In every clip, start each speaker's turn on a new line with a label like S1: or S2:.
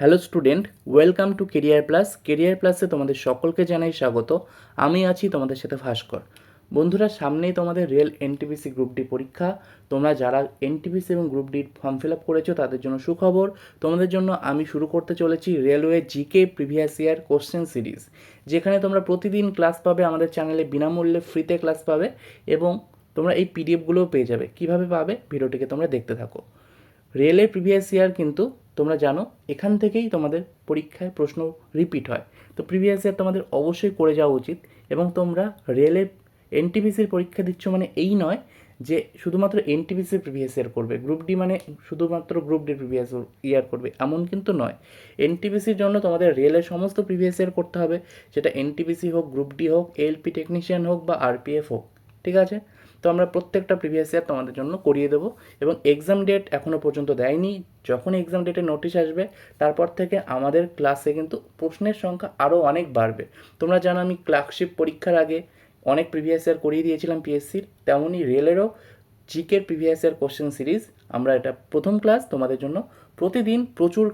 S1: Hello student welcome to career plus career প্লাসে তোমাদের সকলকে জানাই স্বাগত। আমি আছি তোমাদের সাথে ভাস্কর। বন্ধুরা, সামনেই তোমাদের রিয়েল এনটিপিসি গ্রুপ ডি পরীক্ষা। তোমরা যারা এনটিপিসি এবং গ্রুপ ডির ফর্ম ফিল আপ করেছ, তাদের জন্য সুখবর। তোমাদের জন্য আমি শুরু করতে চলেছি railway GK previous year question series যেখানে তোমরা প্রতিদিন ক্লাস পাবে, আমাদের চ্যানেলে বিনামূল্যে ফ্রিতে ক্লাস পাবে এবং তোমরা এই পিডিএফগুলোও পেয়ে যাবে। কীভাবে পাবে? ভিডিওটিকে তোমরা দেখতে থাকো। রেলের প্রিভিয়াস ইয়ার কিন্তু তোমরা জানো, এখান থেকেই তোমাদের পরীক্ষায় প্রশ্ন রিপিট হয়। তো প্রিভিয়াস ইয়ার তোমাদের অবশ্যই করে যাওয়া উচিত এবং তোমরা রেলের এনটিপিসির পরীক্ষা দিচ্ছ মানে এই নয় যে শুধুমাত্র এনটিপিসির প্রিভিয়াস ইয়ার করবে। গ্রুপ ডি মানে শুধুমাত্র গ্রুপ ডি প্রিভিয়াস ইয়ার করবে, এমন কিন্তু নয়। এনটিপিসির জন্য তোমাদের রেলের সমস্ত প্রিভিয়াস ইয়ার করতে হবে। সেটা এনটিপিসি হোক গ্রুপ ডি হোক এলপি টেকনিশিয়ান হোক বা আরপিএফ হোক, ঠিক আছে? তো আমরা প্রত্যেকটা প্রিভিয়াস ইয়ার তোমাদের জন্য করিয়ে দেবো এবং এক্সাম ডেট এখনও পর্যন্ত দেয়নি। যখন এক্সাম ডেটের নোটিশ আসবে, তারপর থেকে আমাদের ক্লাসে কিন্তু প্রশ্নের সংখ্যা আরও অনেক বাড়বে। তোমরা জানো আমি ক্লার্কশিপ পরীক্ষার আগে অনেক প্রিভিয়াস ইয়ার করিয়ে দিয়েছিলাম পিএসসির তেমনই রেলেরও জিকের প্রিভিয়াস ইয়ার কোশ্চেন সিরিজ আমরা এটা প্রথম ক্লাস তোমাদের জন্য। প্রতিদিন প্রচুর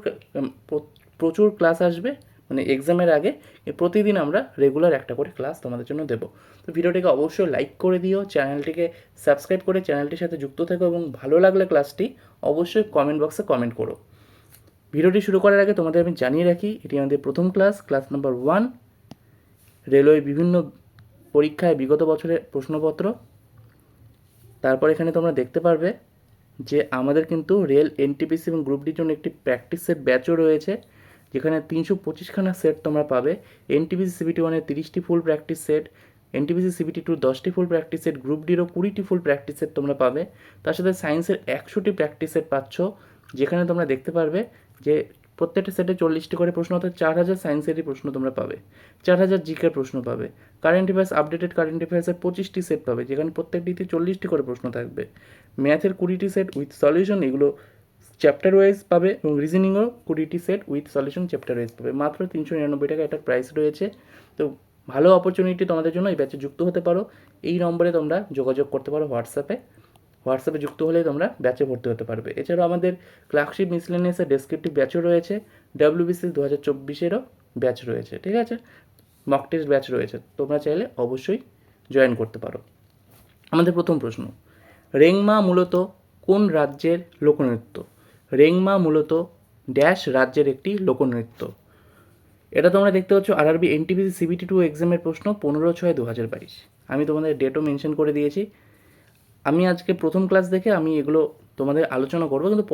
S1: প্রচুর ক্লাস আসবে। মানে এক্সামের আগে প্রতিদিন আমরা রেগুলার একটা করে ক্লাস তোমাদের জন্য দেবো। তো ভিডিওটিকে অবশ্যই লাইক করে দিও চ্যানেলটিকে সাবস্ক্রাইব করে চ্যানেলটির সাথে যুক্ত থেকো এবং ভালো লাগলে ক্লাসটি অবশ্যই কমেন্ট বক্সে কমেন্ট করো। ভিডিওটি শুরু করার আগে তোমাদের আমি জানিয়ে রাখি, এটি আমাদের প্রথম class class number one railway বিভিন্ন পরীক্ষায় বিগত বছরের প্রশ্নপত্র। তারপর এখানে তোমরা দেখতে পারবে যে আমাদের কিন্তু রেল এনটিপিসি এবং গ্রুপ ডির জন্য একটি প্র্যাকটিসের ব্যাচও রয়েছে। যেখানে তিনশো পঁচিশখানা সেট তোমরা পাবে। এনটিপিসি সিবিটি ওয়ানের তিরিশটি full practice set NTPC CBT two দশটি ফুল প্র্যাকটিস সেট গ্রুপ ডিরও কুড়িটি ফুল প্র্যাকটিস সেট তোমরা পাবে। তার সাথে সায়েন্সের একশোটি প্র্যাকটিস সেট পাচ্ছ, যেখানে তোমরা দেখতে পারবে যে প্রত্যেকটা সেটে চল্লিশটি করে প্রশ্ন, অর্থাৎ চার হাজার সায়েন্সেরই প্রশ্ন তোমরা পাবে। চার হাজার জিকের প্রশ্ন পাবে। কারেন্ট অ্যাফেয়ার্স আপডেটেড কারেন্ট অ্যাফেয়ার্সের পঁচিশটি সেট পাবে, যেখানে প্রত্যেকটিতে চল্লিশটি করে প্রশ্ন থাকবে। ম্যাথের কুড়িটি সেট উইথ সলিউশন এগুলো চ্যাপ্টার ওয়াইজ পাবে এবং রিজনিংও কুড়িটি set with solution chapter wise পাবে। মাত্র তিনশো নিরানব্বই টাকা এটার প্রাইস রয়েছে। তো ভালো অপরচুনিটি তোমাদের জন্য এই ব্যাচে যুক্ত হতে পারো। এই নম্বরে তোমরা যোগাযোগ করতে পারো হোয়াটসঅ্যাপে হোয়াটসঅ্যাপে যুক্ত হলে তোমরা ব্যাচে ভর্তি হতে পারবে। এছাড়াও আমাদের ক্লার্কশিপ মিসলেনিয়াসের ডেসক্রিপটিভ ব্যাচও রয়েছে। ডাব্লিউবিসি দু হাজার চব্বিশেরও ব্যাচ রয়েছে, ঠিক আছে? মক টেস্ট ব্যাচ রয়েছে। তোমরা চাইলে অবশ্যই জয়েন করতে পারো। আমাদের প্রথম প্রশ্ন, রেংমা মূলত কোন রাজ্যের লোকনৃত্য? রেংমা মূলত ড্যাশ রাজ্যের একটি লোকনৃত্য। এটা তোমরা দেখতে পাচ্ছ আরআরবি এনটিপিসি সিবিটি টু এক্সামের প্রশ্ন পনেরো ছয় দু হাজার বাইশ। আমি তোমাদের ডেটও মেনশন করে দিয়েছি। আমি আজকে প্রথম ক্লাস দেখে আমি এগুলো তোমাদের আলোচনা করব, কিন্তু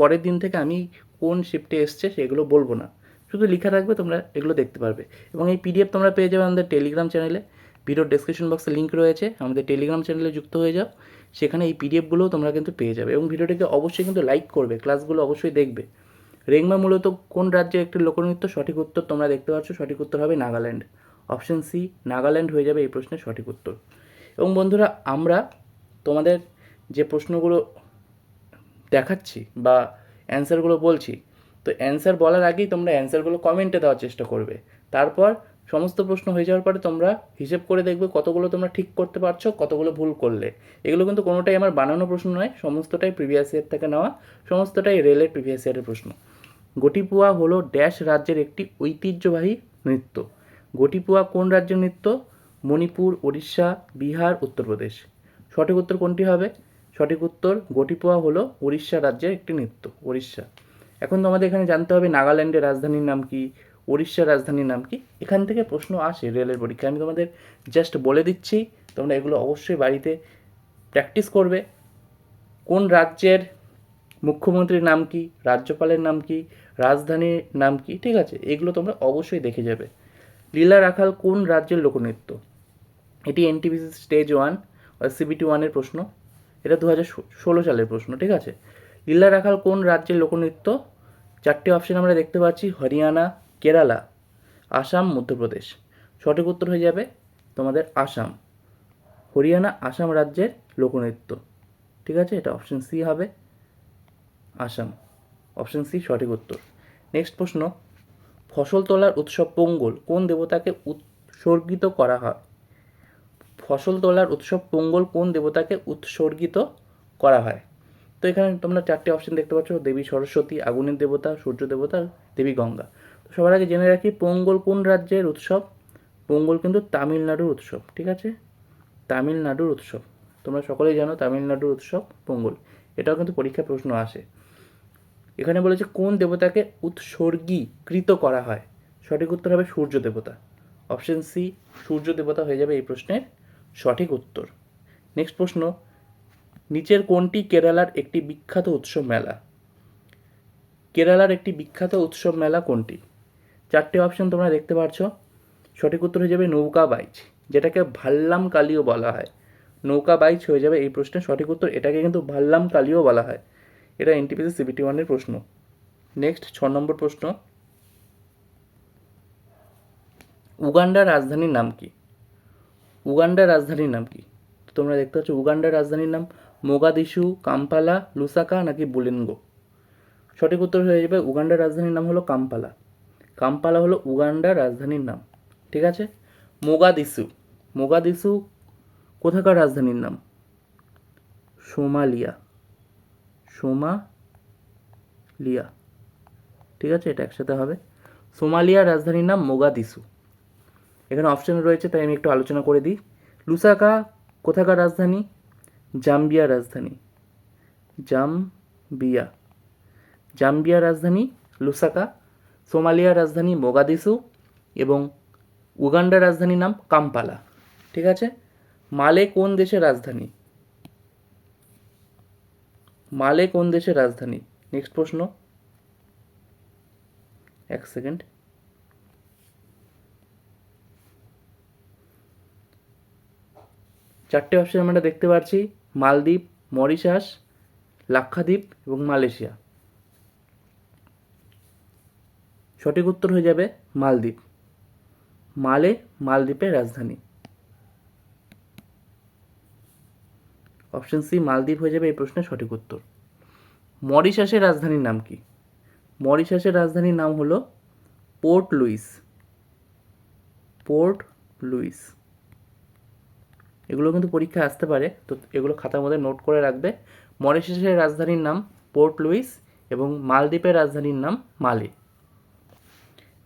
S1: পরের দিন থেকে আমি কোন শিফটে এসছে সেগুলো বলব না। শুধু লেখা থাকবে, তোমরা এগুলো দেখতে পারবে। এবং এই পিডিএফ তোমরা পেয়ে যাবে আমাদের টেলিগ্রাম চ্যানেলে ভিডিওর ডেসক্রিপশন বক্সে লিঙ্ক রয়েছে, আমাদের টেলিগ্রাম চ্যানেলে যুক্ত হয়ে যাও, সেখানে এই পিডিএফগুলোও তোমরা কিন্তু পেয়ে যাবে এবং ভিডিওটিকে অবশ্যই কিন্তু লাইক করবে ক্লাসগুলো অবশ্যই দেখবে। রেংমা মূলত কোন রাজ্যের একটি লোকনৃত্য সঠিক উত্তর তোমরা দেখতে পাচ্ছ? সঠিক উত্তর হবে নাগাল্যান্ড। অপশন সি নাগাল্যান্ড হয়ে যাবে এই প্রশ্নের সঠিক উত্তর। এবং বন্ধুরা, আমরা তোমাদের যে প্রশ্নগুলো দেখাচ্ছি বা অ্যান্সারগুলো বলছি, তো অ্যান্সার বলার আগেই তোমরা অ্যান্সারগুলো কমেন্টে দেওয়ার চেষ্টা করবে। তারপর সমস্ত প্রশ্ন হয়ে যাওয়ার পরে তোমরা হিসেব করে দেখবে কতগুলো তোমরা ঠিক করতে পারছ, কতগুলো ভুল করলে। এগুলো কিন্তু কোনোটাই আমার বানানো প্রশ্ন নয়, সমস্তটাই প্রিভিয়াস ইয়ার থেকে নেওয়া, সমস্তটাই রেলের প্রিভিয়াস ইয়ারের প্রশ্ন। গটিপুয়া হলো ড্যাশ রাজ্যের একটি ঐতিহ্যবাহী নৃত্য। গটিপুয়া কোন রাজ্যের নৃত্য? মণিপুর উড়িষ্যা বিহার, উত্তরপ্রদেশ। সঠিক উত্তর কোনটি হবে? সঠিক উত্তর গটিপুয়া হলো উড়িষ্যা রাজ্যের একটি নৃত্য উড়িষ্যা এখন তোমাদের এখানে জানতে হবে, নাগাল্যান্ডের রাজধানীর নাম কি? উড়িষ্যার রাজধানীর নাম কি? এখান থেকে প্রশ্ন আসে রেলের পরীক্ষা আমি তোমাদের জাস্ট বলে দিচ্ছি, তোমরা এগুলো অবশ্যই বাড়িতে প্র্যাকটিস করবে। কোন রাজ্যের মুখ্যমন্ত্রীর নাম কি? রাজ্যপালের নাম কি? রাজধানীর নাম কি? ঠিক আছে, এগুলো তোমরা অবশ্যই দেখে যাবে। লীলা রাখাল কোন রাজ্যের লোকনৃত্য? এটি এনটিপিসি স্টেজ ওয়ান সিবিটি ওয়ানের প্রশ্ন। এটা দু হাজার ষোলো সালের প্রশ্ন, ঠিক আছে। লীলা রাখাল কোন রাজ্যের লোকনৃত্য? চারটি অপশন আমরা দেখতে পাচ্ছি, হরিয়ানা কেরালা, আসাম, মধ্যপ্রদেশ। সঠিক উত্তর হয়ে যাবে তোমাদের আসাম। হরিয়ানা, আসাম রাজ্যের লোকনৃত্য। ঠিক আছে? এটা অপশন সি হবে। আসাম। অপশন সি সঠিক উত্তর। নেক্সট প্রশ্ন, ফসল তোলার উৎসব পোঙ্গল কোন দেবতাকে উৎসর্গিত করা হয়? ফসল তোলার উৎসব পোঙ্গল কোন দেবতাকে উৎসর্গিত করা হয়? তো এখানে তোমরা চারটে অপশন দেখতে পাচ্ছ। দেবী সরস্বতী, আগুনের দেবতা, সূর্য দেবতা, দেবী গঙ্গা। সবার আগে জেনে রাখি, পোঙ্গল কোন রাজ্যের উৎসব? পোঙ্গল কিন্তু তামিলনাড়ুর উৎসব, ঠিক আছে? তামিলনাড়ুর উৎসব। তোমরা সকলেই জানো তামিলনাড়ুর উৎসব পোঙ্গল। এটাও কিন্তু পরীক্ষায় প্রশ্ন আসে। এখানে বলেছে কোন দেবতাকে উৎসর্গীকৃত করা হয়? সঠিক উত্তর হবে সূর্য দেবতা। অপশন সি, সূর্য দেবতা হয়ে যাবে এই প্রশ্নের সঠিক উত্তর। নেক্সট প্রশ্ন, নিচের কোনটি কেরালার একটি বিখ্যাত উৎসব মেলা? কেরালার একটি বিখ্যাত উৎসব মেলা কোনটি? চারটে অপশন তোমরা দেখতে পাচ্ছ সঠিক উত্তর হয়ে যাবে নৌকা বাইচ, যেটাকে ভাল্লাম কালিও বলা হয়। নৌকা বাইচ হয়ে যাবে এই প্রশ্নের সঠিক উত্তর, এটাকে কিন্তু ভাল্লাম কালিও বলা হয়। এটা এনটিপিসি সিবিটি ওয়ানের প্রশ্ন। নেক্সট ছ নম্বর প্রশ্ন। উগান্ডার রাজধানীর নাম কি? উগান্ডার রাজধানীর নাম কি? তোমরা দেখতে পাচ্ছ উগান্ডার রাজধানীর নাম মোগাদিশু কাম্পালা, লুসাকা নাকি বুলেনগো? সঠিক উত্তর হয়ে যাবে উগান্ডার রাজধানীর নাম হলো কাম্পালা। কাম্পালা হলো উগান্ডার রাজধানীর নাম, ঠিক আছে? মোগাদিসু মোগাদিসু কোথাকার রাজধানীর নাম? সোমালিয়া সোমালিয়া, ঠিক আছে? এটা একসাথে হবে। সোমালিয়ার রাজধানীর নাম মোগাদিসু। এখানে অপশন রয়েছে, তাই আমি একটু আলোচনা করে দিই। লুসাকা কোথাকার রাজধানী? জাম্বিয়া রাজধানী। জাম্বিয়া। জাম্বিয়া রাজধানী লুসাকা সোমালিয়ার রাজধানী মোগাদিসু এবং উগান্ডার রাজধানীর নাম কাম্পালা। ঠিক আছে? মালে কোন দেশের রাজধানী? মালে কোন দেশের রাজধানী? নেক্সট প্রশ্ন। এক সেকেন্ড। চারটে অপশন আমরা দেখতে পাচ্ছি মালদ্বীপ, মরিশাস, লাক্ষাদ্বীপ এবং মালয়েশিয়া। সঠিক উত্তর হয়ে যাবে মালদ্বীপ। মালে, মালদ্বীপের রাজধানী। অপশন সি, মালদ্বীপ হয়ে যাবে এই প্রশ্নের সঠিক উত্তর। মরিশাসের রাজধানীর নাম কি? মরিশাসের রাজধানীর নাম হলো পোর্ট লুইস। Port Luis. এগুলো কিন্তু পরীক্ষায় আসতে পারে, তো এগুলো খাতার মধ্যে নোট করে রাখবে। মরিশাসের রাজধানীর নাম পোর্ট লুইস এবং মালদ্বীপের রাজধানীর নাম মালে।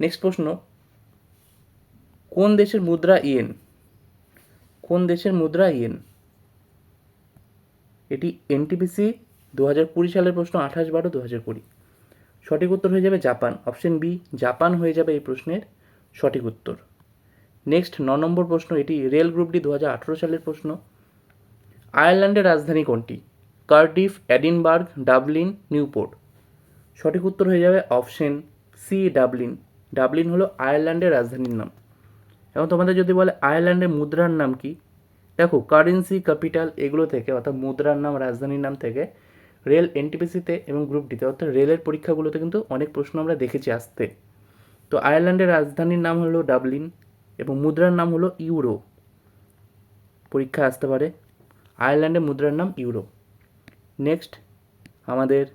S1: নেক্সট প্রশ্ন, কোন দেশের মুদ্রা ইয়েন? কোন দেশের মুদ্রা ইয়েন? এটি এনটিপিসি দু হাজার কুড়ি সালের প্রশ্ন, আঠাশ বারো দু হাজার কুড়ি। সঠিক উত্তর হয়ে যাবে জাপান। অপশন বি, জাপান হয়ে যাবে এই প্রশ্নের সঠিক উত্তর। নেক্সট ন নম্বর প্রশ্ন, এটি রেল গ্রুপটি দু হাজার আঠেরো সালের প্রশ্ন। আয়ারল্যান্ডের রাজধানী কোনটি? Cardiff, Edinburgh, Dublin, Newport. সঠিক উত্তর হয়ে যাবে অপশন সি, ডাবলিন। ডাবলিন হলো আয়ারল্যান্ডের রাজধানীর নাম। এবং তোমাদের যদি বলে আয়ারল্যান্ডের মুদ্রার নাম কি? দেখো কারেন্সি ক্যাপিটাল এগুলো থেকে, অর্থাৎ মুদ্রার নাম, রাজধানীর নাম থেকে রেল এনটিপিসিতে এবং গ্রুপ ডিতে অর্থাৎ রেলের পরীক্ষাগুলোতে কিন্তু অনেক প্রশ্ন আমরা দেখেছি আসতে তো আয়ারল্যান্ডের রাজধানীর নাম হলো ডাবলিন এবং মুদ্রার নাম হলো ইউরো। পরীক্ষা আসতে পারে। আয়ারল্যান্ডের মুদ্রার নাম ইউরো। নেক্সট আমাদের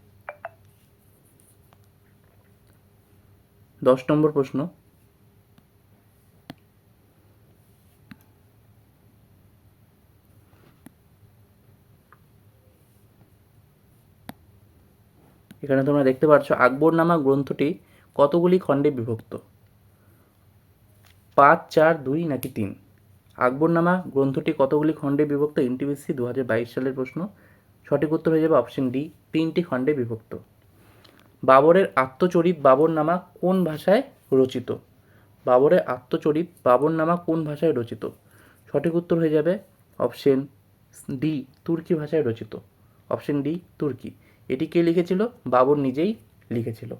S1: দশ নম্বর প্রশ্ন। এখানে তোমরা দেখতে পাচ্ছ আকবরনামা গ্রন্থটি কতগুলি খণ্ডে বিভক্ত? পাঁচ, চার, দুই নাকি তিন? আকবরনামা গ্রন্থটি কতগুলি খণ্ডে বিভক্ত? এনটিবিসি দু হাজার বাইশ সালের প্রশ্ন। সঠিক উত্তর হয়ে যাবে অপশন ডি, তিনটি খণ্ডে বিভক্ত। বাবরের আত্মচরিত বাবরনামা কোন ভাষায় রচিত? বাবরের আত্মচরিত বাবরনামা কোন ভাষায় রচিত? সঠিক উত্তর হয়ে যাবে অপশন ডি, তুর্কি ভাষায় রচিত। অপশন ডি, তুর্কি। এটি কে লিখেছিল? বাবর নিজেই লিখেছিল।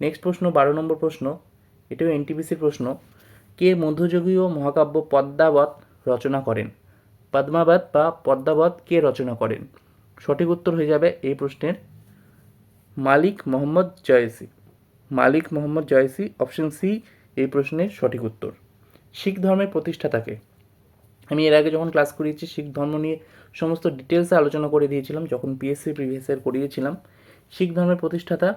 S1: নেক্সট প্রশ্ন, বারো নম্বর প্রশ্ন। এটিও এনটিপিসির প্রশ্ন। কে মধ্যযুগীয় মহাকাব্য পদ্মাবত রচনা করেন? পদ্মাবত বা পদ্মাবত কে রচনা করেন? সঠিক উত্তর হয়ে যাবে এই প্রশ্নের মালিক মোহাম্মদ জয়সি। মালিক মোহাম্মদ জয়সি অপশন সি এই প্রশ্নের সঠিক উত্তর। শিখ ধর্মের প্রতিষ্ঠাতাকে আমি এর আগে যখন ক্লাস করিয়েছি, শিখ ধর্ম নিয়ে সমস্ত ডিটেলসে আলোচনা করে দিয়েছিলাম, যখন পিএসসি প্রিভিয়াস ইয়ার করিয়েছিলাম। শিখ ধর্মের প্রতিষ্ঠাতা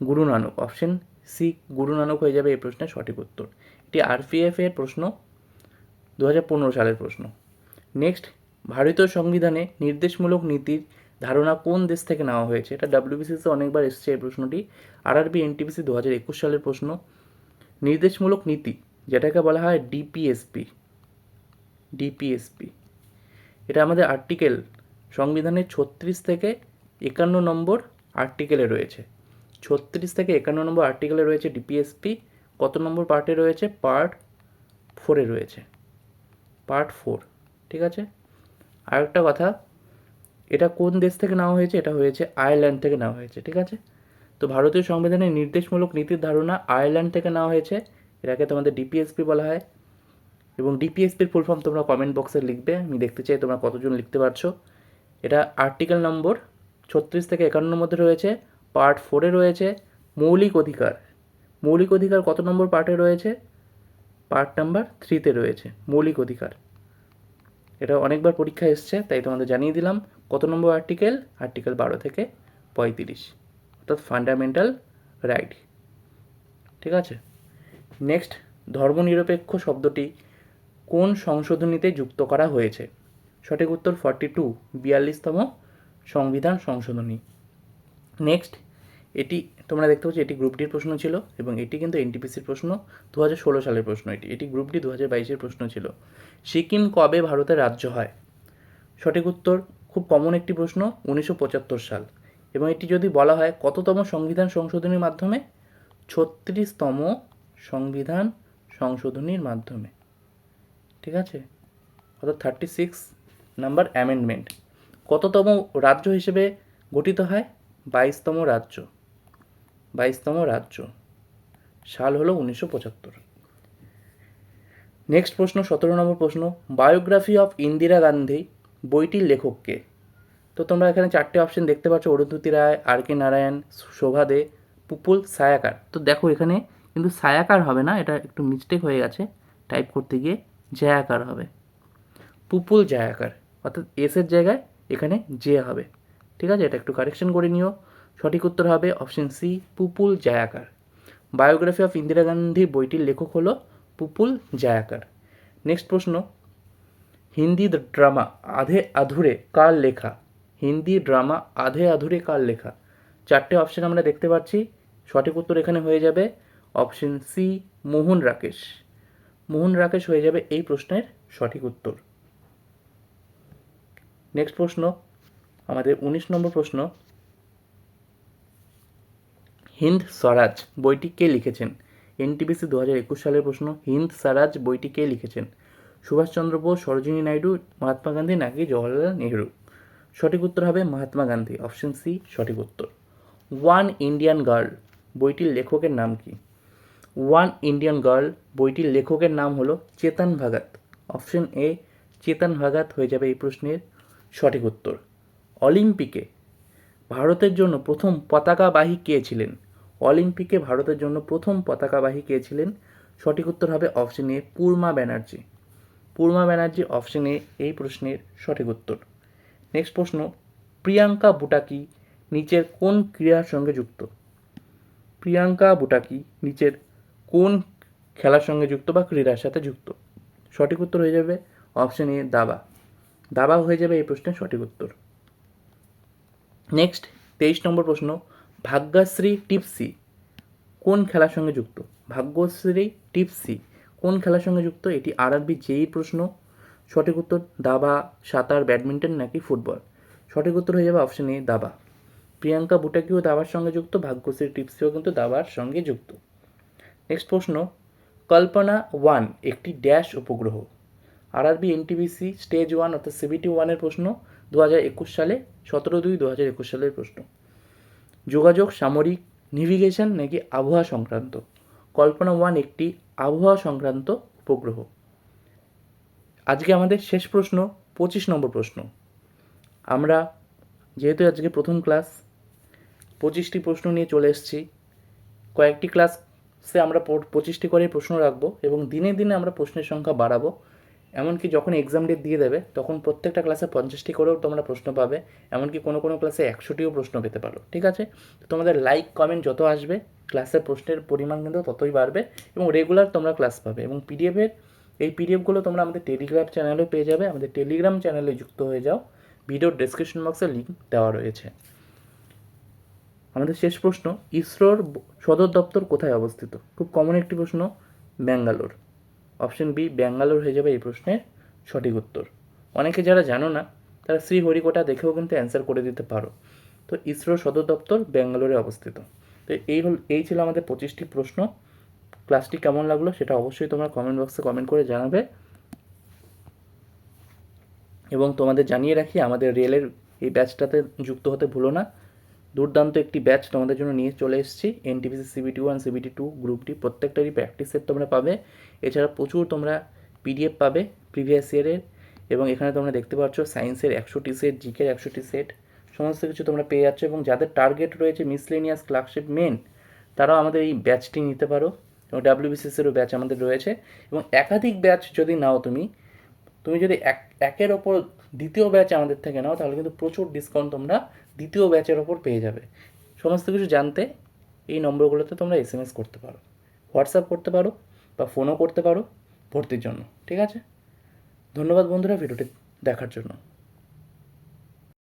S1: গুরু নানক। অপশন সি গুরু নানক হয়ে যাবে এই প্রশ্নের সঠিক উত্তর। এটি আরপিএফ এর প্রশ্ন দু সালের প্রশ্ন। নেক্সট ভারতীয় সংবিধানে নির্দেশমূলক নীতির ধারণা কোন দেশ থেকে নেওয়া হয়েছে? এটা ডাব্লিউবিসিসে অনেকবার এসেছে এই প্রশ্নটি। আরআরবি এনটিপিসি দু হাজার একুশ সালের প্রশ্ন। নির্দেশমূলক নীতি, যেটাকে বলা হয় ডিপিএসপি ডিপিএসপি এটা আমাদের আর্টিকেল, সংবিধানের ছত্রিশ থেকে একান্ন নম্বর আর্টিকেলে রয়েছে। ছত্রিশ থেকে একান্ন নম্বর আর্টিকেলে রয়েছে ডিপিএসপি কত নম্বর পার্টে রয়েছে? পার্ট ফোরে রয়েছে। পার্ট ফোর, ঠিক আছে? আরেকটা কথা এটা কোন দেশ থেকে নেওয়া হয়েছে? এটা হয়েছে আয়ারল্যান্ড থেকে নেওয়া হয়েছে, ঠিক আছে? তো ভারতীয় সংবিধানের নির্দেশমূলক নীতির ধারণা আয়ারল্যান্ড থেকে নেওয়া হয়েছে, এটাকে তোমাদের ডিপিএসপি বলা হয়। এবং ডিপিএসপির ফুল ফর্ম তোমরা কমেন্ট বক্সে লিখবে, আমি দেখতে চাই তোমরা কতজন লিখতে পারছ। এটা আর্টিকেল নম্বর ছত্রিশ থেকে একান্নর মধ্যে রয়েছে পার্ট ফোরে রয়েছে, মৌলিক অধিকার। মৌলিক অধিকার কত নম্বর পার্টে রয়েছে? পার্ট নাম্বার থ্রিতে রয়েছে, মৌলিক অধিকার। এটা অনেকবার পরীক্ষা এসছে, তাই তোমাদের জানিয়ে দিলাম কত নম্বর আর্টিকেল আর্টিকেল বারো থেকে পঁয়ত্রিশ। অর্থাৎ ফান্ডামেন্টাল রাইট ঠিক আছে? নেক্সট ধর্মনিরপেক্ষ শব্দটি কোন সংশোধনীতে যুক্ত করা হয়েছে? সঠিক উত্তর ফর্টি টু বিয়াল্লিশতম সংবিধান সংশোধনী। নেক্সট এটি, তোমরা দেখতে পাচ্ছ এটি গ্রুপ ডির প্রশ্ন ছিল এবং এটি কিন্তু এনটিপিসির প্রশ্ন দু হাজার ষোলো সালের প্রশ্ন এটি। এটি গ্রুপ ডি দু হাজার বাইশের প্রশ্ন ছিল। সিকিম কবে ভারতের রাজ্য হয়? সঠিক উত্তর, খুব কমন একটি প্রশ্ন, উনিশশো পঁচাত্তর সাল। এবং এটি যদি বলা হয় কততম সংবিধান সংশোধনীর মাধ্যমে? ছত্রিশতম সংবিধান সংশোধনীর মাধ্যমে। ঠিক আছে? অর্থাৎ থার্টি সিক্স নাম্বার অ্যামেন্ডমেন্ট কততম রাজ্য হিসেবে গঠিত হয়? বাইশতম রাজ্য। বাইশতম রাজ্য। সাল হলো উনিশশো পঁচাত্তর। নেক্সট প্রশ্ন, সতেরো নম্বর প্রশ্ন। বায়োগ্রাফি অফ ইন্দিরা গান্ধী বইটির লেখককে। তো তোমরা এখানে চারটে অপশন দেখতে পাচ্ছ, অরুন্ধতী রায়, আর কে নারায়ণ, শোভা দে, পুপুল, সায়াকার। তো দেখো এখানে কিন্তু সায়াকার হবে না, এটা একটু মিস্টেক হয়ে গেছে। টাইপ করতে গিয়ে জায়াকার হবে। পুপুল জায়াকার, অর্থাৎ এসের জায়গায় এখানে জে হবে। ঠিক আছে? এটা একটু কারেকশন করে নিও। সঠিক উত্তর হবে option C Pupul Jayakar. Biography of Indira Gandhi বইটির লেখক হলো পুপুল জায়াকার। নেক্সট প্রশ্ন, হিন্দি ড্রামা আধে আধুরে কার লেখা? হিন্দি ড্রামা আধে আধুরে কার লেখা? চারটে অপশন আমরা দেখতে পাচ্ছি, সঠিক উত্তর এখানে হয়ে যাবে অপশন সি মোহন রাকেশ। মোহন রাকেশ হয়ে যাবে এই প্রশ্নের সঠিক উত্তর। নেক্সট প্রশ্ন, আমাদের উনিশ নম্বর প্রশ্ন হিন্দ স্বরাজ বইটি কে লিখেছেন? এনটিপিসি দু হাজার একুশ সালের প্রশ্ন, হিন্দ স্বরাজ বইটি কে লিখেছেন? সুভাষচন্দ্র বোস, সরোজিনী নাইডু, মহাত্মা গান্ধী নাকি জওয়াহরলাল নেহরু? সঠিক উত্তর হবে মহাত্মা গান্ধী অপশন সি সঠিক উত্তর। ওয়ান ইন্ডিয়ান গার্ল বইটির লেখকের নাম কি? ওয়ান ইন্ডিয়ান গার্ল বইটির লেখকের নাম হলো চেতন ভাগাত। অপশন এ চেতন ভাগাত হয়ে যাবে এই প্রশ্নের সঠিক উত্তর। অলিম্পিকে ভারতের জন্য প্রথম পতাকাবাহী কে ছিলেন? অলিম্পিকে ভারতের জন্য প্রথম পতাকাবাহী কে ছিলেন? সঠিক উত্তর হবে option A Purma Banerjee. Purma Banerjee option A এই প্রশ্নের সঠিক উত্তর। নেক্সট প্রশ্ন, প্রিয়াঙ্কা বুটাকি নিচের কোন ক্রীড়ার সঙ্গে যুক্ত? প্রিয়াঙ্কা বুটাকি নিচের কোন খেলার সঙ্গে যুক্ত বা ক্রীড়ার সাথে যুক্ত? সঠিক উত্তর হয়ে যাবে অপশন এ দাবা। দাবা হয়ে যাবে এই প্রশ্নের সঠিক উত্তর। নেক্সট তেইশ নম্বর প্রশ্ন ভাগ্যশ্রী টিপসি কোন খেলার সঙ্গে যুক্ত? ভাগ্যশ্রী টিপসি কোন খেলার সঙ্গে যুক্ত? এটি আরআরবি জেই প্রশ্ন। সঠিক উত্তর, দাবা, সাঁতার, ব্যাডমিন্টন নাকি ফুটবল? সঠিক উত্তর হয়ে যাবে অপশন এ দাবা। প্রিয়াঙ্কা বুটাকিও দাবার সঙ্গে যুক্ত, ভাগ্যশ্রী টিপসিও কিন্তু দাবার সঙ্গে যুক্ত। নেক্সট প্রশ্ন, কল্পনা ওয়ান, একটি ড্যাশ উপগ্রহ। আরআরবি এনটিবিসি স্টেজ ওয়ান অর্থাৎ সিবিটি ওয়ানের প্রশ্ন দু হাজার একুশ সালে, সতেরো দুই দু হাজার একুশ সালের প্রশ্ন। যোগাযোগ, সামরিক নেভিগেশন নাকি আবহাওয়া সংক্রান্ত? কল্পনা ওয়ান একটি আবহাওয়া সংক্রান্ত উপগ্রহ। আজকে আমাদের শেষ প্রশ্ন, পঁচিশ নম্বর প্রশ্ন। আমরা, যেহেতু আজকে প্রথম ক্লাস, পঁচিশটি প্রশ্ন নিয়ে চলে এসেছি। কয়েকটি ক্লাসে আমরা পঁচিশটি করে প্রশ্ন রাখব এবং দিনে দিনে আমরা প্রশ্নের সংখ্যা বাড়াবো। এমনকি যখন এক্সাম ডেট দিয়ে দেবে, তখন প্রত্যেকটা ক্লাসে পঞ্চাশটি করেও তোমরা প্রশ্ন পাবে, এমনকি কোনো কোনো ক্লাসে একশোটিও প্রশ্ন পেতে পারো, ঠিক আছে? তোমাদের লাইক কমেন্ট যত আসবে ক্লাসের প্রশ্নের পরিমাণ কিন্তু ততই বাড়বে এবং রেগুলার তোমরা ক্লাস পাবে এবং পিডিএফের এই পিডিএফগুলো তোমরা আমাদের টেলিগ্রাম চ্যানেলেও পেয়ে যাবে, আমাদের টেলিগ্রাম চ্যানেলে যুক্ত হয়ে যাও ভিডিওর ডেসক্রিপশন বক্সে লিঙ্ক দেওয়া রয়েছে। আমাদের শেষ প্রশ্ন, ইসরোর সদর দপ্তর কোথায় অবস্থিত? খুব কমন একটি প্রশ্ন, ব্যাঙ্গালোর। অপশন বি, ব্যাঙ্গালোর হয়ে যাবে এই প্রশ্নের সঠিক উত্তর। অনেকে যারা জানো না, তারা শ্রীহরিকোটা দেখেও কিন্তু অ্যান্সার করে দিতে পারো। তো ইসরোর সদর দপ্তর ব্যাঙ্গালোরে অবস্থিত। তো এই হল, এই ছিল আমাদের পঁচিশটি প্রশ্ন। ক্লাসটি কেমন লাগল সেটা অবশ্যই তোমরা কমেন্ট বক্সে কমেন্ট করে জানাবে। এবং তোমাদের জানিয়ে রাখি, আমাদের রেলের এই ব্যাচটাতে যুক্ত হতে ভুলো না। দুর্দান্ত একটি ব্যাচ তোমাদের জন্য নিয়ে চলে এসেছি NTPC CBT one CBT two. গ্রুপটি প্রত্যেকটারই প্র্যাকটিস সেট তোমরা পাবে। এছাড়া প্রচুর তোমরা পিডিএফ পাবে প্রিভিয়াস ইয়ারের এবং এখানে তোমরা দেখতে পাচ্ছ সায়েন্সের একশোটি সেট জিকের একশোটি সেট সমস্ত কিছু তোমরা পেয়ে যাচ্ছ এবং যাদের টার্গেট রয়েছে মিসলেনিয়াস ক্লার্কশিপ মেন তারাও আমাদের এই ব্যাচটি নিতে পারো। এবং ডাব্লিউবিসিএসেরও ব্যাচ আমাদের রয়েছে। এবং একাধিক ব্যাচ যদি নাও তুমি তুমি যদি এক, একের ওপর দ্বিতীয় ব্যাচ আমাদের থেকে নাও, তাহলে কিন্তু প্রচুর ডিসকাউন্ট তোমরা দ্বিতীয় ব্যাচের ওপর পেয়ে যাবে। সমস্ত কিছু জানতে এই নম্বরগুলোতে তোমরা এস এম এস করতে পারো। হোয়াটসঅ্যাপ করতে পারো বা ফোনও করতে পারো ভর্তির জন্য, ঠিক আছে? ধন্যবাদ বন্ধুরা, ভিডিওটি দেখার জন্য।